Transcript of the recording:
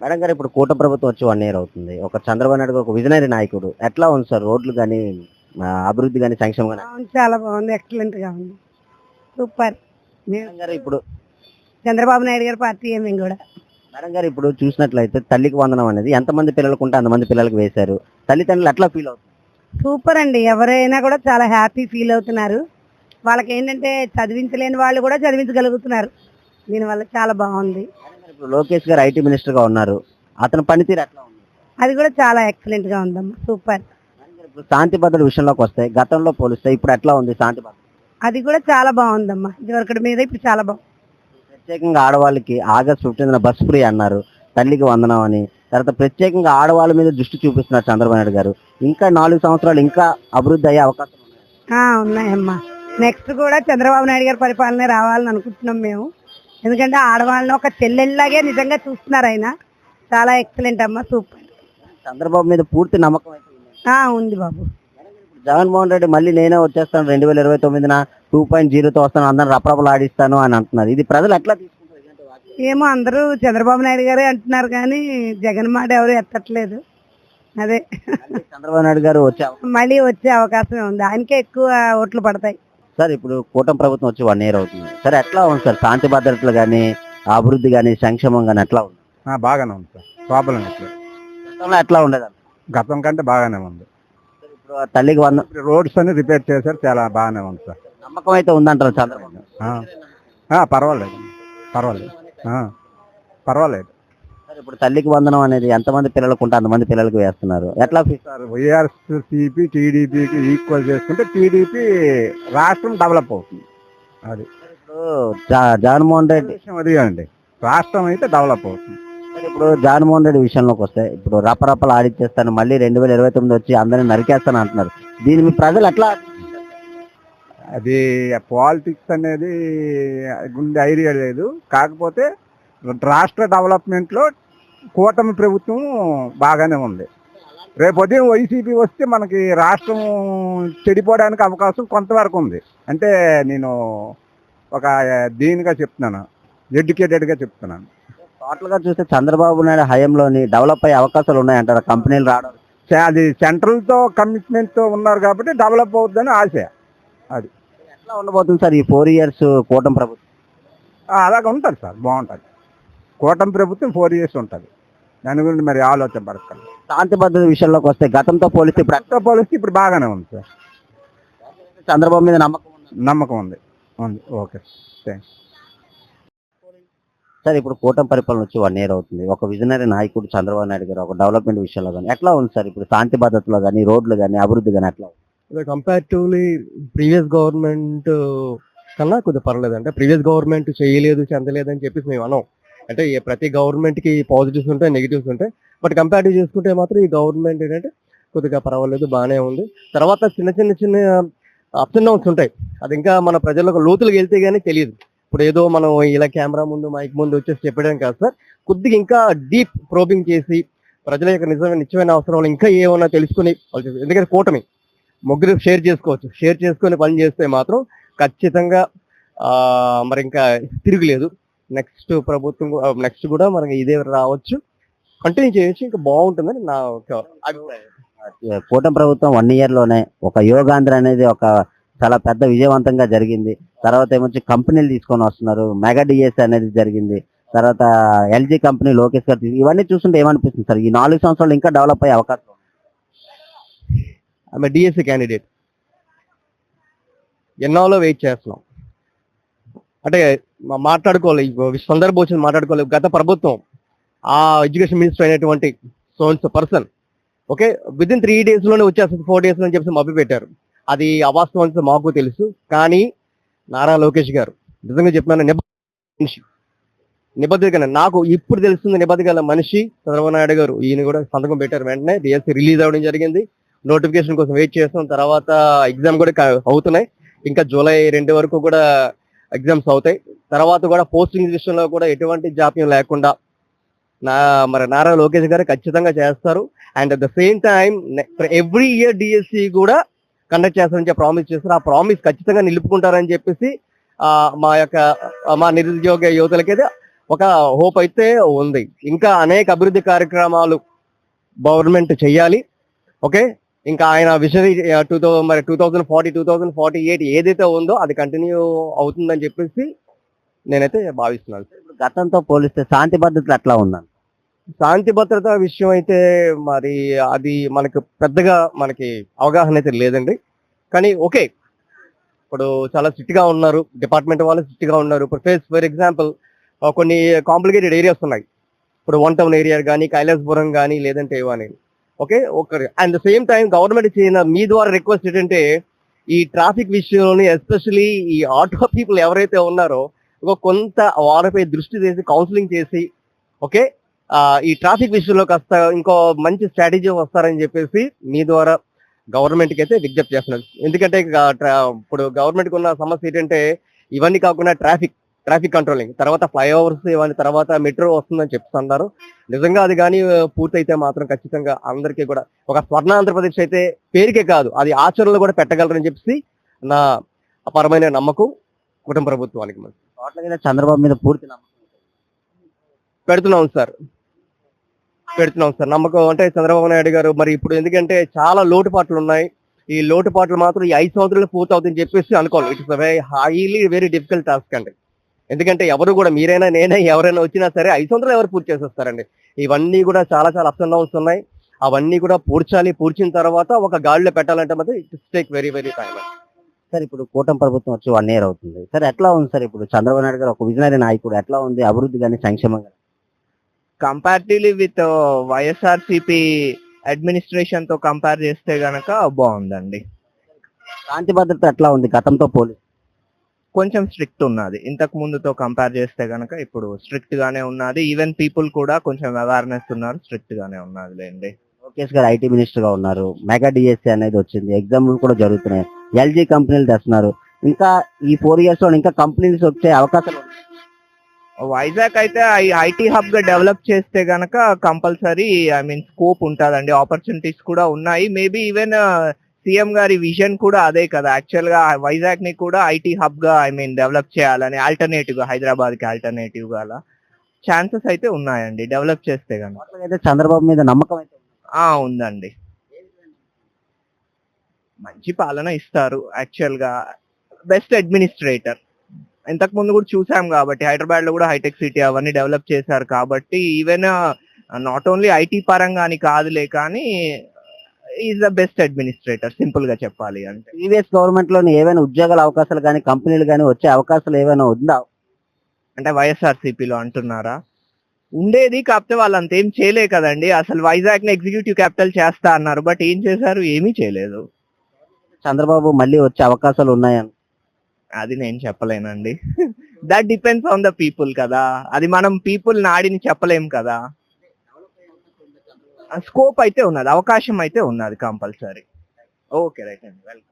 Madam గారు ఇప్పుడు కూట ప్రభుత్వం వచ్చి వన్ ఇయర్ అవుతుంది. ఒక చంద్రబాబు నాయుడు గారు ఒక విజనరీ నాయకుడు. ఎట్లా ఉంది సార్? రోడ్లు కానీ అభివృద్ధి కానీ సంక్షేమం కానీ చాలా బాగుంది. ఎక్సలెంట్గా ఉంది. సూపర్ మేడం గారు ఇప్పుడు చంద్రబాబు నాయుడు గారి పార్టీ మేము కూడా. మేడం గారు ఇప్పుడు చూసినట్లయితే తల్లికి వందనం అనేది ఎంతమంది పిల్లలకు ఉంటే అంతమంది పిల్లలకు వేశారు. తల్లిదండ్రులు ఎట్లా ఫీల్ అవుతుంది సూపర్ అండి. ఎవరైనా కూడా చాలా హ్యాపీ ఫీల్ అవుతున్నారు. వాళ్ళకి ఏంటంటే చదివించలేని వాళ్ళు కూడా చదివించగలుగుతున్నారు. దీనివల్ల చాలా బాగుంది. ఇప్పుడు లోకేష్ గారు ఐటీ మినిస్టర్గా ఉన్నారు. అతని పనితీరు ఎట్లా ఉంది? అది కూడా చాలా ఎక్సలెంట్గా ఉందమ్మా. సూపర్ ఇప్పుడు శాంతి భద్రత విషయంలోకి వస్తే గతంలో పోలిస్తే ఇప్పుడు ఎట్లా ఉంది శాంతి భద్రత? అది కూడా చాలా బాగుందమ్మా. ఇదివరకటి మీద ఇప్పుడు చాలా బాగుంది ప్రత్యేకంగా ఆడవాళ్ళకి ఆగస్ట్ ఫిఫ్టీన్ బస్ ఫ్రీ అన్నారు. తల్లికి వందనం అని తర్వాత ప్రత్యేకంగా ఆడవాళ్ళ మీద దృష్టి చూపిస్తున్నారు చంద్రబాబు నాయుడు గారు. ఇంకా నాలుగు సంవత్సరాలు ఇంకా అభివృద్ధి అయ్యే అవకాశం ఉన్నాయమ్మా. నెక్స్ట్ కూడా చంద్రబాబు నాయుడు గారి పరిపాలన రావాలని అనుకుంటున్నాం మేము. ఎందుకంటే ఆడవాళ్ళని ఒక చెల్లెల్లాగే నిజంగా చూస్తున్నారు ఆయన. చాలా ఎక్సలెంట్ అమ్మా సూపర్ చంద్రబాబు మీద పూర్తి నమ్మకం. ఆ, ఉంది బాబు. జగన్మోహన్ రెడ్డి మళ్ళీ నేనే వచ్చేస్తాను రెండు వేల ఇరవై తొమ్మిదిన టూ పాయింట్ జీరోతో వస్తాను అందరిని రప్రపలు ఆడిస్తాను అని అంటున్నారు. ఇది ప్రజలు ఎట్లా తీసుకుంటారు? ఇలాంటి వార్తలు? ఏమో అందరూ చంద్రబాబు నాయుడు గారే అంటున్నారు కానీ జగన్ మాట ఎవరు ఎత్తట్లేదు. అదే. మళ్ళీ చంద్రబాబు నాయుడు గారు వచ్చే అవకాశం- మళ్ళీ వచ్చే అవకాశమే ఉంది. ఆయనకే ఎక్కువ ఓట్లు పడతాయి. సార్ ఇప్పుడు కూటమి ప్రభుత్వం వచ్చి వన్ ఇయర్ అవుతుంది. సార్ ఎట్లా ఉంది సార్? శాంతి భద్రతలు కానీ అభివృద్ధి కానీ సంక్షేమం కానీ ఎట్లా ఉంది? ఆ, బాగానే ఉంది సార్. ప్రాబ్లం గతంలో ఎట్లా ఉండేది గతం కంటే బాగానే ఉంది. సార్ ఇప్పుడు ఆ తల్లికి వంద ఇప్పుడు రోడ్స్ అన్ని రిపేర్ చేశారు చాలా బాగానే ఉంది సార్. నమ్మకం అయితే ఉందంటారు చంద్రబాబు? ఆ. ఆ, పర్వాలేదు. పర్వాలేదు. ఆ, పర్వాలేదు. ఇప్పుడు తల్లికి వందనం అనేది ఎంతమంది పిల్లలకు ఉంటే అంతమంది పిల్లలకు వేస్తున్నారు? ఎట్లా సార్ వైఆర్సీపీ టీడీపీకి ఈక్వల్ చేసుకుంటే టీడీపీ రాష్ట్రం డెవలప్ అవుతుంది. అది. ఇప్పుడు జా- జగన్మోహన్ రెడ్డి విషయం అది అండి. రాష్ట్రం అయితే డెవలప్ అవుతుంది. ఇప్పుడు జగన్మోహన్ రెడ్డి విషయంలోకి వస్తే ఇప్పుడు రపరపలు ఆడిచ్చేస్తాను మళ్ళీ రెండు వేల ఇరవై తొమ్మిది వచ్చి అందరిని నరికేస్తాను అంటున్నారు. దీని మీ ప్రజలు ఎట్లా అది పాలిటిక్స్ అనేది గుండె ఐడియా లేదు. కాకపోతే రాష్ట్ర డెవలప్మెంట్లో కూటమి ప్రభుత్వం బాగానే ఉంది. రేపు ఉదయం వైసీపీ వస్తే మనకి రాష్ట్రం చెడిపోవడానికి అవకాశం కొంతవరకు ఉంది. అంటే నేను ఒక దీనిగా చెప్తున్నాను. ఎడ్యుకేటెడ్గా చెప్తున్నాను. టోటల్గా చూస్తే చంద్రబాబు నాయుడు హయాంలోని డెవలప్ అయ్యే అవకాశాలు ఉన్నాయంటారు. కంపెనీలు రావడం. అది సెంట్రల్తో కమిట్మెంట్తో ఉన్నారు కాబట్టి డెవలప్ అవుతుందని ఆశ. ఎట్లా ఉండబోతుంది సార్ ఈ ఫోర్ ఇయర్స్ కూటమి ప్రభుత్వం? అలాగ ఉంటుంది సార్. బాగుంటుంది కూటమి ప్రభుత్వం ఫోర్ ఇయర్స్ ఉంటుంది. దాని గురించి మరి ఆలోచన పడకండి శాంతి భద్రత విషయంలోకి వస్తే గతంతో పోలిస్తే ఇప్పుడు పోలిస్తే ఇప్పుడు బాగానే ఉంది సార్. చంద్రబాబు మీద నమ్మకం ఉందా? నమ్మకం ఉంది. ఉంది. ఓకే. సార్ ఇప్పుడు కూటమి పరిపాలన వచ్చి వన్ ఇయర్ అవుతుంది. ఒక విజనరీ నాయకుడు చంద్రబాబు నాయుడు గారు ఒక డెవలప్మెంట్ విషయంలో కానీ ఎట్లా ఉంది సార్ ఇప్పుడు శాంతి భద్రతలో కానీ రోడ్లు కానీ అభివృద్ధి కానీ ఎట్లా ఉంది? కంపారిటివ్లీ ప్రీవియస్ గవర్నమెంట్ కన్నా కొద్దిగా పర్లేదు అంటే ప్రీవియస్ గవర్నమెంట్ చేయలేదు చెందలేదు అని చెప్పేసి మేము అన్నాం. అంటే ప్రతి గవర్నమెంట్కి పాజిటివ్స్ ఉంటాయి నెగిటివ్స్ ఉంటాయి. బట్ కంపేరిటివ్ చేసుకుంటే మాత్రం ఈ గవర్నమెంట్ ఏంటంటే కొద్దిగా పర్వాలేదు బాగానే ఉంది. తర్వాత చిన్న చిన్న చిన్న అప్స్ అండ్ డౌన్స్ ఉంటాయి. అది ఇంకా మన ప్రజలకు లోతులకు వెళ్తే కానీ తెలియదు. ఇప్పుడు ఏదో మనం ఇలా కెమెరా ముందు మైక్ ముందు వచ్చేసి చెప్పడం కాదు సార్. కొద్దిగా ఇంకా డీప్ ప్రోబింగ్ చేసి ప్రజల యొక్క నిజమైన నిత్యమైన అవసరాలు ఇంకా ఏమైనా తెలుసుకుని వాళ్ళు ఎందుకంటే కూటమి ముగ్గురు షేర్ చేసుకోవచ్చు. షేర్ చేసుకొని పని చేస్తే మాత్రం ఖచ్చితంగా మరి ఇంకా తిరుగులేదు. నెక్స్ట్ ప్రభుత్వం నెక్స్ట్ కూడా మనకి ఇదే రావచ్చు. కంటిన్యూ చేయొచ్చు ఇంకా బాగుంటుందని నా ఒక అభిప్రాయం. కూటమి ప్రభుత్వం వన్ ఇయర్లోనే ఒక యోగాంధ్ర అనేది ఒక చాలా పెద్ద విజయవంతంగా జరిగింది. తర్వాత ఏమొచ్చి కంపెనీలు తీసుకొని వస్తున్నారు. మెగా డిఎస్ అనేది జరిగింది. తర్వాత ఎల్జీ కంపెనీ లోకేష్ గారు ఇవన్నీ చూస్తుంటే ఏమనిపిస్తుంది సార్? ఈ నాలుగు సంవత్సరాలు ఇంకా డెవలప్ అయ్యే అవకాశం. ఆమె డిఎస్సి క్యాండిడేట్ ఎన్నాలో వెయిట్ చేస్తున్నాం. అంటే మాట్లాడుకోవాలి ఈ సందర్భం వచ్చింది మాట్లాడుకోవాలి. గత ప్రభుత్వం ఆ ఎడ్యుకేషన్ మినిస్టర్ అయినటువంటి sons person okay with in three డేస్లోనే వచ్చేస్తుంది ఫోర్ డేస్ అని చెప్పేసి మభ్య పెట్టారు అది అవాస్తవం అని మాకు తెలుసు కానీ నారా లోకేష్ గారు నిజంగా చెప్పినాను నిబద్ధ మనిషి. నిబద్ధత నాకు ఇప్పుడు తెలుస్తుంది నిబద్ధ గల మనిషి చంద్రబాబు నాయుడు గారు. ఈయన కూడా సంతకం పెట్టారు వెంటనే డిఎస్సి రిలీజ్ అవ్వడం జరిగింది. నోటిఫికేషన్ కోసం వెయిట్ చేస్తాం. తర్వాత ఎగ్జామ్ కూడా అవుతున్నాయి. ఇంకా జూలై రెండు వరకు కూడా ఎగ్జామ్స్ అవుతాయి. తర్వాత కూడా పోస్టింగ్ విషయంలో కూడా ఎటువంటి జాప్యం లేకుండా నా మరి నారా లోకేష్ గారు ఖచ్చితంగా చేస్తారు. And at the same time every year DSC కూడా కండక్ట్ చేస్తారని చెప్పి ప్రామిస్ చేస్తారు. ఆ ప్రామిస్ ఖచ్చితంగా నిలుపుకుంటారని చెప్పేసి మా యొక్క మా నిరుద్యోగ యువతలకైతే ఒక హోప్ అయితే ఉంది. ఇంకా అనేక అభివృద్ధి కార్యక్రమాలు గవర్నమెంట్ చేయాలి. ఓకే? ఇంకా ఆయన విజన్ టూ థౌసండ్ మరి two thousand forty two thousand forty eight ఏదైతే ఉందో అది కంటిన్యూ అవుతుందని చెప్పేసి నేనైతే భావిస్తున్నాను. గతంతో పోలిస్తే శాంతి భద్రతలు ఎట్లా ఉందండి? శాంతి భద్రత విషయం అయితే మరి అది మనకు పెద్దగా మనకి అవగాహన అయితే లేదండి. కానీ ఓకే ఇప్పుడు చాలా స్ట్రిక్ట్గా ఉన్నారు డిపార్ట్మెంట్ వాళ్ళు స్ట్రిక్ట్గా ఉన్నారు. ఇప్పుడు ఫేస్ ఫర్ ఎగ్జాంపుల్ కొన్ని కాంప్లికేటెడ్ ఏరియాస్ ఉన్నాయి. ఇప్పుడు వన్ టౌన్ ఏరియా కానీ కైలాసపురం కానీ లేదంటే ఏవని ఓకే? ఒక అండ్ సేమ్ టైం గవర్నమెంట్ చేసిన మీ ద్వారా రిక్వెస్ట్ ఏంటంటే ఈ ట్రాఫిక్ విషయంలోని ఎస్పెషలీ ఈ ఆటో పీపుల్ ఎవరైతే ఉన్నారో ఒక కొంత వారిపై దృష్టి చేసి కౌన్సిలింగ్ చేసి ఓకే? ఈ ట్రాఫిక్ విషయంలో కాస్త ఇంకో మంచి స్ట్రాటజీ వస్తారని చెప్పేసి మీ ద్వారా గవర్నమెంట్కి అయితే విజ్ఞప్తి చేస్తున్నారు ఎందుకంటే ఇప్పుడు గవర్నమెంట్కి ఉన్న సమస్య ఏంటంటే ఇవన్నీ కాకుండా ట్రాఫిక్ ట్రాఫిక్ కంట్రోలింగ్. తర్వాత ఫ్లైఓవర్స్ ఇవన్నీ తర్వాత మెట్రో వస్తుందని చెప్తున్నారు నిజంగా అది కానీ పూర్తయితే మాత్రం ఖచ్చితంగా అందరికీ కూడా ఒక స్వర్ణ ఆంధ్రప్రదేశ్ అయితే పేరుకే కాదు అది ఆచరణలో కూడా పెట్టగలరని చెప్పేసి నా అపరమైన నమ్మకం కుటుంబ ప్రభుత్వానికి మరి. చంద్రబాబు మీద పూర్తి నమ్మకం పెడుతున్నాం సార్. పెడుతున్నాం సార్. నమ్మకం అంటే చంద్రబాబు నాయుడు గారు మరి ఇప్పుడు ఎందుకంటే చాలా లోటుపాట్లు ఉన్నాయి. ఈ లోటుపాట్లు మాత్రం ఈ ఐదు సంవత్సరాలు పూర్తవుతుందని చెప్పేసి అనుకోవాలి. It's highly very difficult task అండి. ఎందుకంటే ఎవరు కూడా మీరైనా నేనే ఎవరైనా వచ్చినా సరే ఐదు సంవత్సరాలు ఎవరు పూర్తి చేసేస్తారండి. ఇవన్నీ కూడా చాలా చాలా అప్స్ అండ్ డౌన్స్ ఉన్నాయి. అవన్నీ కూడా పూడ్చాలి పూడ్చిన తర్వాత ఒక గాడిలో పెట్టాలంటే మాత్రం it's take very very time sir ఇప్పుడు కూటమి ప్రభుత్వం వచ్చి వన్ ఇయర్ అవుతుంది. సార్ ఎట్లా ఉంది సార్ ఇప్పుడు చంద్రబాబు నాయుడు గారు ఒక విజనరీ నాయకుడు ఎట్లా ఉంది అభివృద్ధి కానీ సంక్షేమం కానీ కంపారిటివ్లీ విత్ వైఎస్ఆర్సిపి అడ్మినిస్ట్రేషన్తో కంపేర్ చేస్తే గనక బాగుందండి. శాంతి భద్రత ఎట్లా ఉంది? గతంతో పోలి కొంచెం స్ట్రిక్ట్ ఉన్నది. ఇంతకు ముందుతో కంపేర్ చేస్తే గనక ఇప్పుడు స్ట్రిక్ట్ గానే ఉన్నది. ఈవెన్ పీపుల్ కూడా కొంచెం అవేర్నెస్ ఉన్నారు స్ట్రిక్ట్ గానే ఉన్నది లేండి. లోకేష్ గారు ఐటీ మినిస్టర్గా ఉన్నారు. మెగా డిఎస్సి అనేది వచ్చింది. ఎగ్జామ్లు కూడా జరుగుతున్నాయి. ఎల్జీ కంపెనీలు తెస్తున్నారు. ఇంకా ఈ ఫోర్ ఇయర్స్లో ఇంకా కంపెనీస్ వచ్చే అవకాశాలు ఉన్నాయి. వైజాగ్ అయితే ఐటీ హబ్గా డెవలప్ చేస్తే గనక కంపల్సరీ ఐ మీన్ స్కోప్ ఉంటదండి. ఆపర్చునిటీస్ కూడా ఉన్నాయి. మేబీ ఈవెన్ సీఎం గారి విజన్ కూడా అదే కదా. యాక్చువల్గా వైజాగ్ని కూడా ఐటీ హబ్గా ఐ మీన్ డెవలప్ చేయాలని ఆల్టర్నేటివ్గా హైదరాబాద్కి ఆల్టర్నేటివ్గా అలా ఛాన్సెస్ అయితే ఉన్నాయండి. డెవలప్ చేస్తే అయితే చంద్రబాబు మీద నమ్మకం అయితే. ఆ ఉందండి. మంచి పాలన ఇస్తారు యాక్చువల్గా బెస్ట్ అడ్మినిస్ట్రేటర్. ఇంతకు ముందు కూడా చూసాం కాబట్టి హైదరాబాద్లో కూడా హైటెక్ సిటీ అవన్నీ డెవలప్ చేశారు కాబట్టి ఈవెన్ నాట్ ఓన్లీ ఐటీ పరంగా అని కాదులే కానీ ఈజ్ ద బెస్ట్ అడ్మినిస్ట్రేటర్ సింపుల్గా చెప్పాలి అంటే. ప్రీవియస్ గవర్నమెంట్లోని ఏవైనా ఉద్యోగాల అవకాశాలు కానీ కంపెనీలు కానీ వచ్చే అవకాశాలు ఏమైనా ఉందా? అంటే వైఎస్ఆర్లో అంటున్నారా? ఉండేది కాకపోతే వాళ్ళు అంతేం చేయలే కదండి. అసలు వైజాగ్ని ఎగ్జిక్యూటివ్ క్యాపిటల్ చేస్తా అన్నారు బట్ ఏం చేశారు? ఏమీ చేయలేదు. చంద్రబాబు మళ్ళీ వచ్చే అవకాశాలు ఉన్నాయని. అది నేను చెప్పలేనండి. That depends on the people కదా. అది మనం పీపుల్ నాడిని చెప్పలేం కదా. స్కోప్ అయితే ఉన్నది అవకాశం అయితే ఉన్నది కంపల్సరీ. ఓకే రైట్ అండి వెల్కమ్.